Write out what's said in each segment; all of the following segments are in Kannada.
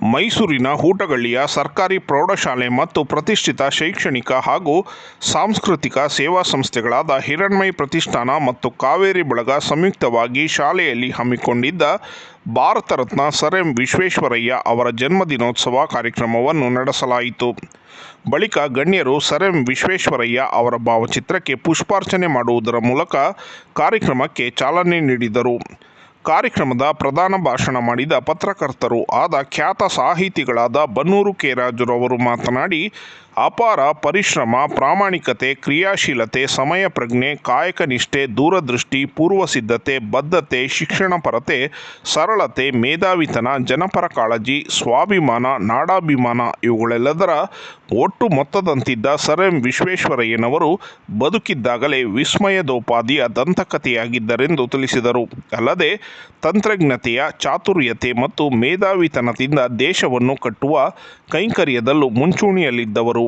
ಮೈಸೂರಿನ ಹೂಟಗಳ್ಳಿಯ ಸರ್ಕಾರಿ ಪ್ರೌಢಶಾಲೆ ಮತ್ತು ಪ್ರತಿಷ್ಠಿತ ಶೈಕ್ಷಣಿಕ ಹಾಗೂ ಸಾಂಸ್ಕೃತಿಕ ಸೇವಾ ಸಂಸ್ಥೆಗಳಾದ ಹಿರಣ್ಮಯ್ ಪ್ರತಿಷ್ಠಾನ ಮತ್ತು ಕಾವೇರಿ ಬಳಗ ಸಂಯುಕ್ತವಾಗಿ ಶಾಲೆಯಲ್ಲಿ ಹಮ್ಮಿಕೊಂಡಿದ್ದ ಭಾರತ ರತ್ನ ಸರ್ ಎಂ ವಿಶ್ವೇಶ್ವರಯ್ಯ ಅವರ ಜನ್ಮದಿನೋತ್ಸವ ಕಾರ್ಯಕ್ರಮವನ್ನು ನಡೆಸಲಾಯಿತು. ಬಳಿಕ ಗಣ್ಯರು ಸರ್ ಎಂ ವಿಶ್ವೇಶ್ವರಯ್ಯ ಅವರ ಭಾವಚಿತ್ರಕ್ಕೆ ಪುಷ್ಪಾರ್ಚನೆ ಮಾಡುವುದರ ಮೂಲಕ ಕಾರ್ಯಕ್ರಮಕ್ಕೆ ಚಾಲನೆ ನೀಡಿದರು. ಕಾರ್ಯಕ್ರಮದ ಪ್ರಧಾನ ಭಾಷಣ ಮಾಡಿದ ಪತ್ರಕರ್ತರು ಆದ ಖ್ಯಾತ ಸಾಹಿತಿಗಳಾದ ಬನ್ನೂರು ಕೆ. ರಾಜುರವರು ಮಾತನಾಡಿ, ಅಪಾರ ಪರಿಶ್ರಮ, ಪ್ರಾಮಾಣಿಕತೆ, ಕ್ರಿಯಾಶೀಲತೆ, ಸಮಯ ಪ್ರಜ್ಞೆ, ಕಾಯಕ ನಿಷ್ಠೆ, ದೂರದೃಷ್ಟಿ, ಪೂರ್ವ ಸಿದ್ಧತೆ, ಬದ್ಧತೆ, ಶಿಕ್ಷಣ ಪರತೆ, ಸರಳತೆ, ಮೇಧಾವಿತನ, ಜನಪರ ಕಾಳಜಿ, ಸ್ವಾಭಿಮಾನ, ನಾಡಾಭಿಮಾನ ಇವುಗಳೆಲ್ಲದರ ಒಟ್ಟು ಮೊತ್ತದಂತಿದ್ದ ಸರ್ ಎಂ ವಿಶ್ವೇಶ್ವರಯ್ಯನವರು ಬದುಕಿದ್ದಾಗಲೇ ವಿಸ್ಮಯದೋಪಾದಿಯ ದಂತಕಥೆಯಾಗಿದ್ದರೆಂದು ತಿಳಿಸಿದರು. ಅಲ್ಲದೆ, ತಂತ್ರಜ್ಞತೆಯ ಚಾತುರ್ಯತೆ ಮತ್ತು ಮೇಧಾವಿತನದಿಂದ ದೇಶವನ್ನು ಕಟ್ಟುವ ಕೈಂಕರ್ಯದಲ್ಲೂ ಮುಂಚೂಣಿಯಲ್ಲಿದ್ದವರು.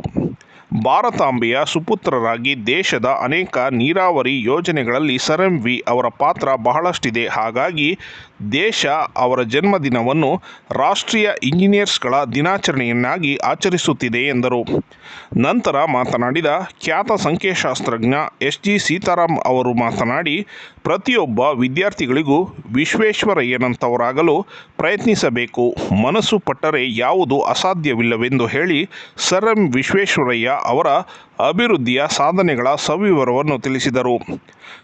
ಭಾರತಾಂಬೆಯ ಸುಪುತ್ರರಾಗಿ ದೇಶದ ಅನೇಕ ನೀರಾವರಿ ಯೋಜನೆಗಳಲ್ಲಿ ಸರ್ ಎಂ ವಿ ಅವರ ಪಾತ್ರ ಬಹಳಷ್ಟಿದೆ. ಹಾಗಾಗಿ ದೇಶ ಅವರ ಜನ್ಮದಿನವನ್ನು ರಾಷ್ಟ್ರೀಯ ಇಂಜಿನಿಯರ್ಸ್ಗಳ ದಿನಾಚರಣೆಯನ್ನಾಗಿ ಆಚರಿಸುತ್ತಿದೆ ಎಂದರು. ನಂತರ ಮಾತನಾಡಿದ ಖ್ಯಾತ ಸಂಖ್ಯಾಶಾಸ್ತ್ರಜ್ಞ ಎಸ್. ಜಿ. ಸೀತಾರಾಮ್ ಅವರು ಮಾತನಾಡಿ, ಪ್ರತಿಯೊಬ್ಬ ವಿದ್ಯಾರ್ಥಿಗಳಿಗೂ ವಿಶ್ವೇಶ್ವರಯ್ಯನಂತವರಾಗಲು ಪ್ರಯತ್ನಿಸಬೇಕು. ಮನಸ್ಸು ಪಟ್ಟರೆ ಯಾವುದು ಅಸಾಧ್ಯವಿಲ್ಲವೆಂದು ಹೇಳಿ ಸರ್ ಎಂ ವಿಶ್ವೇಶ್ವರಯ್ಯ ಅವರ ಅಭಿವೃದ್ಧಿಯ ಸಾಧನೆಗಳ ಸವಿವರವನ್ನು ತಿಳಿಸಿದರು.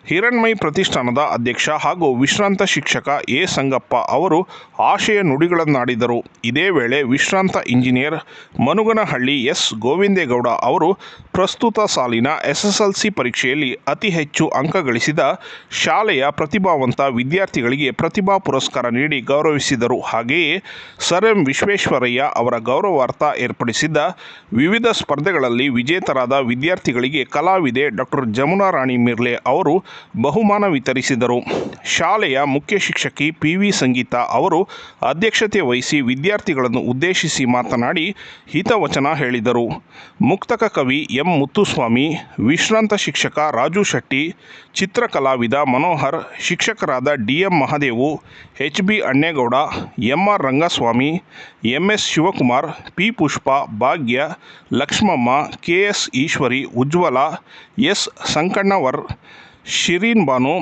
ಹಿರಣ್ಮಯ್ ಪ್ರತಿಷ್ಠಾನದ ಅಧ್ಯಕ್ಷ ಹಾಗೂ ವಿಶ್ರಾಂತ ಶಿಕ್ಷಕ ಎ. ಸಂಗಪ್ಪ ಅವರು ಆಶಯ ನುಡಿಗಳನ್ನಾಡಿದರು. ಇದೇ ವೇಳೆ ವಿಶ್ರಾಂತ ಇಂಜಿನಿಯರ್ ಮನುಗನಹಳ್ಳಿ ಎಸ್. ಗೋವಿಂದೇಗೌಡ ಅವರು ಪ್ರಸ್ತುತ ಸಾಲಿನ ಎಸ್ಎಸ್ಎಲ್ಸಿ ಪರೀಕ್ಷೆಯಲ್ಲಿ ಅತಿ ಹೆಚ್ಚು ಅಂಕ ಗಳಿಸಿದ ಶಾಲೆಯ ಪ್ರತಿಭಾವಂತ ವಿದ್ಯಾರ್ಥಿಗಳಿಗೆ ಪ್ರತಿಭಾ ಪುರಸ್ಕಾರ ನೀಡಿ ಗೌರವಿಸಿದರು. ಹಾಗೆಯೇ ಸರ್ ಎಂ ವಿಶ್ವೇಶ್ವರಯ್ಯ ಅವರ ಗೌರವಾರ್ಥ ಏರ್ಪಡಿಸಿದ್ದ ವಿವಿಧ ಸ್ಪರ್ಧೆಗಳಲ್ಲಿ ವಿಜೇತರಾದ ವಿದ್ಯಾರ್ಥಿಗಳಿಗೆ ಕಲಾವಿದೆ ಡಾಕ್ಟರ್ ಜಮುನಾ ರಾಣಿ ಮಿರ್ಲೆ ಅವರು ಬಹುಮಾನ ವಿತರಿಸಿದರು. ಶಾಲೆಯ ಮುಖ್ಯ ಶಿಕ್ಷಕಿ ಪಿ ವಿ ಸಂಗೀತ ಅವರು ಅಧ್ಯಕ್ಷತೆ ವಹಿಸಿ ವಿದ್ಯಾರ್ಥಿಗಳನ್ನು ಉದ್ದೇಶಿಸಿ ಮಾತನಾಡಿ ಹಿತವಚನ ಹೇಳಿದರು. ಮುಕ್ತಕ ಕವಿ ಎಂ ಮುತ್ತುಸ್ವಾಮಿ, ವಿಶ್ರಾಂತ ಶಿಕ್ಷಕ ರಾಜು ಶೆಟ್ಟಿ, ಚಿತ್ರಕಲಾವಿದ ಮನೋಹರ್, ಶಿಕ್ಷಕರಾದ D M Mahadevu, H B Annegowda M R Rangaswamy M S Shivakumar, P Pushpa Bhagya, Lakshmamma, K S Eshwari Ujwala, S. Sankannavar, Shireen Banu,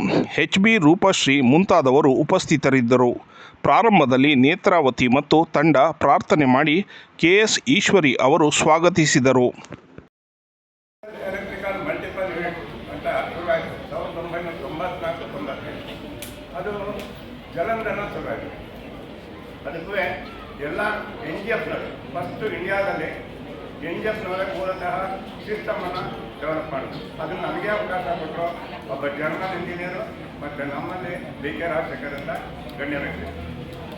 H. B. Roopashree ಮುಂತಾದವರು ಉಪಸ್ಥಿತರಿದ್ದರು. ಪ್ರಾರಂಭದಲ್ಲಿ ನೇತ್ರಾವತಿ ಮತ್ತು ತಂಡ ಪ್ರಾರ್ಥನೆ ಮಾಡಿ ಕೆ. ಎಸ್. ಈಶ್ವರಿ ಅವರು ಸ್ವಾಗತಿಸಿದರು. ಅದಕ್ಕೂ ಎಲ್ಲ ಎನ್ ಜಿ ಎಫ್ನವರು ಫಸ್ಟು ಇಂಡಿಯಾದಲ್ಲಿ ಎಫ್ನವರೇ ಮೂಲತಃ ಸಿಸ್ಟಮನ್ನು ಡೆವಲಪ್ ಮಾಡಿದ್ರು. ಅದು ನಮಗೆ ಅವಕಾಶ ಕೊಟ್ಟರು ಒಬ್ಬ ಜರ್ನಲ್ ಇಂಜಿನಿಯರು ಮತ್ತು ನಮ್ಮಲ್ಲಿ ಬಿ ಕೆ ರಾಜಶೇಖರ್ ಅಂತ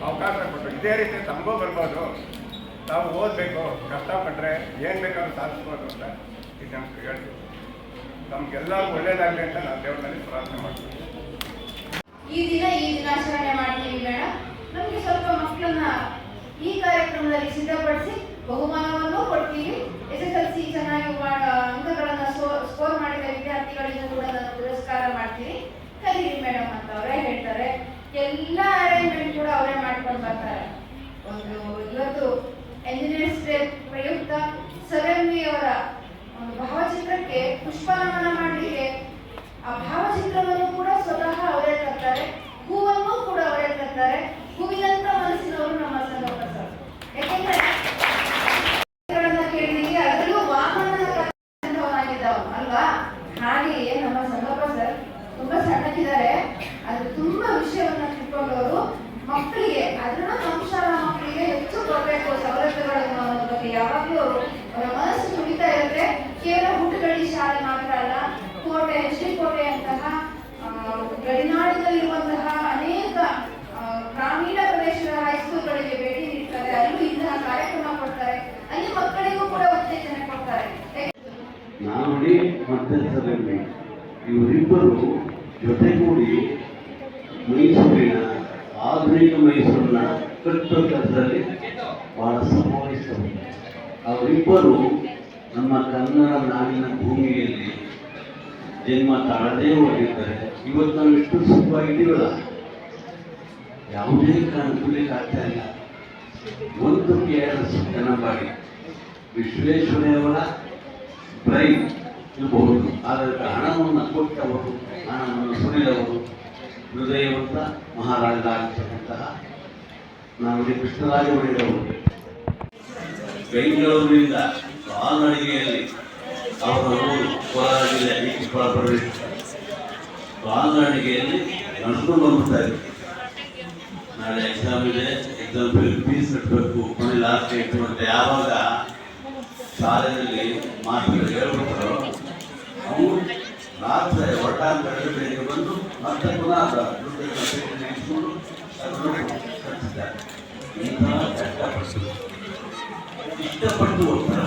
ಅವಕಾಶ ಕೊಟ್ಟರು ಇದೇ ರೀತಿ ತಮಗೂ ಬರ್ಬೋದು. ತಾವು ಓದಬೇಕು ಕಷ್ಟಪಟ್ಟರೆ ಏನು ಬೇಕಾದ್ರೂ ಸಾಧಿಸ್ಬೋದು ಅಂತ ಇದನ್ನು ಹೇಳ್ತೀವಿ. ತಮಗೆಲ್ಲ ಒಳ್ಳೇದಾಗಲಿ ಅಂತ ನಾನು ದೇವರಲ್ಲಿ ಪ್ರಾರ್ಥನೆ ಮಾಡ್ತೀನಿ ಈ ದಿನ ಈ ದಿನಾಚರಣೆ ಮಾಡ್ತೀವಿ ಮೇಡಮ್. ನಮಗೆ ಸ್ವಲ್ಪ ಮಕ್ಕಳನ್ನ ಈ ಕಾರ್ಯಕ್ರಮದಲ್ಲಿ ಸಿದ್ಧಪಡಿಸಿ ಬಹುಮಾನವನ್ನು ಕೊಡ್ತೀವಿ. ಎಸ್ ಎಸ್ ಎಲ್ ಸಿ ಚೆನ್ನಾಗಿ ಅಂಕಗಳನ್ನು ಸ್ಕೋರ್ ಮಾಡಿದ ವಿದ್ಯಾರ್ಥಿಗಳಿಗೂ ಕೂಡ ನಾನು ಪುರಸ್ಕಾರ ಮಾಡ್ತೀನಿ. ಕಲೀರಿ ಮೇಡಮ್ ಅಂತ ಅವರೇ ಹೇಳ್ತಾರೆ. ಎಲ್ಲ ಅರೇಂಜ್ಮೆಂಟ್ ಕೂಡ ಅವರೇ ಮಾಡ್ಕೊಂಡು ಬರ್ತಾರೆ. ಒಂದು ಇವತ್ತು ಎಂಜಿನಿಯರ್ಸ್ ಡೇ ಪ್ರಯುಕ್ತ ಸರ್ ಎಂ ಅವರ ಒಂದು ಭಾವಚಿತ್ರಕ್ಕೆ ಪುಷ್ಪನಮನ ಮಾಡಲಿಕ್ಕೆ ಆ ಭಾವಚಿತ್ರವನ್ನು ಕೂಡ ಸ್ವತಃ ಅವರೇ ತರ್ತಾರೆ. ಹೂವನ್ನು ಕೂಡ ಅವರೇ ತರ್ತಾರೆ. ಹೂವಿನಂತ ಮಕ್ಕಳಿಗೆ ಸಂಸಾರ ಮಕ್ಕಳಿಗೆ ಹೆಚ್ಚು ಕೊಡಬೇಕು, ಸವಲತ್ತುಗಳನ್ನು ಅನ್ನೋದ್ರ ಬಗ್ಗೆ ಯಾವಾಗಲೂ ಮನಸ್ಸು ತುಡಿತಾ ಇರುತ್ತೆ. ಕೇವಲ ಹುಟ್ಟುಗಳಿ ಶಾಲೆ ಮಾತ್ರ ಅಲ್ಲ, ಕೋಟೆ, ಶ್ರೀಕೋಟೆ ಅಂತಹ ಗಡಿನಾಡಿನಲ್ಲಿರುವಂತಹ ಅನೇಕ ಗ್ರಾಮೀಣ ಪ್ರದೇಶದ ಹೈಸ್ಕೂಲ್ಗಳಿಗೆ ಭೇಟಿ ನೀಡ್ತಾರೆ. ಅಲ್ಲೂ ಇಂತಹ ಕಾರ್ಯಕ್ರಮ ಕೊಡ್ತಾರೆ. ಅಲ್ಲಿ ಮಕ್ಕಳಿಗೂ ಕೂಡ ಉತ್ತೇಜನ ಕೊಡ್ತಾರೆ. ಇವರಿಬ್ಬರು ಜೊತೆಗೂಡಿ ಮೈಸೂರಿನ ಆಧುನಿಕ ಮೈಸೂರಿನ ಕಟ್ಟುವ ಬಹಳ ಸಂಭವಿಸಿದರು ಅವರಿಬ್ಬರು ನಮ್ಮ ಕನ್ನಡ ನಾಡಿನ ಭೂಮಿಯಲ್ಲಿ ಜನ್ಮ ತಾಳದೇ ಹೋಗಿದ್ದಾರೆ. ಇವತ್ತು ನಾವು ಎಷ್ಟು ಸುಖವಾಗಿದ್ದೀವಲ್ಲ ಯಾವುದೇ ಕಾರಣದಲ್ಲಿ ಆಗ್ತಾ ಇಲ್ಲ. ಒಂದು ಕೆ ಆರ್ ಎಸ್ ಜನಬಾಡಿ ವಿಶ್ವೇಶ್ವರಯ್ಯವರ ಬ್ರೈನ್ ಇರಬಹುದು. ಆದರೆ ಹಣವನ್ನು ಕೊಟ್ಟವರು, ಹಣವನ್ನು ಸುರಿದವರು ಹೃದಯವಂತ ಮಹಾರಾಜರಾಗಿರ್ತಕ್ಕಂತಹ ನಾವಿಗೆ ಕೃಷ್ಣರಾಜ ಮಾಡಿದವರು ಬೆಂಗಳೂರಿನಿಂದ ಕಾಲ್ನಡಿಗೆಯಲ್ಲಿ ಅವರ ಊರು ಕೋಲಾರ ಜಿಲ್ಲೆ ಕೋಲಾರ ಪ್ರದೇಶ. ಕಾಲ್ನಡಿಗೆಯಲ್ಲಿ ನಡೆದು ಬರ್ತಾ ಇದೆ ನಾಳೆ ಎಕ್ಸಾಮ್ ಇದೆ ಎಕ್ಸಾಮ್ ಫೀಸ್ ಕಟ್ಟಬೇಕು ಕೊನೆ ಲಾಸ್ಟ್ ಡೇಟ್ ಅಂತ ಯಾವಾಗ ಶಾಲೆಯಲ್ಲಿ ಮಾಸ್ಟರ್ ಹೇಳ್ಬಿಡ್ತಾರೋ, ಅವರು ರಾತ್ರಿ ಒಟ್ಟಾಗಿ ಬಂದು అంతా కూడా ఇష్టపడుతూ వస్తారు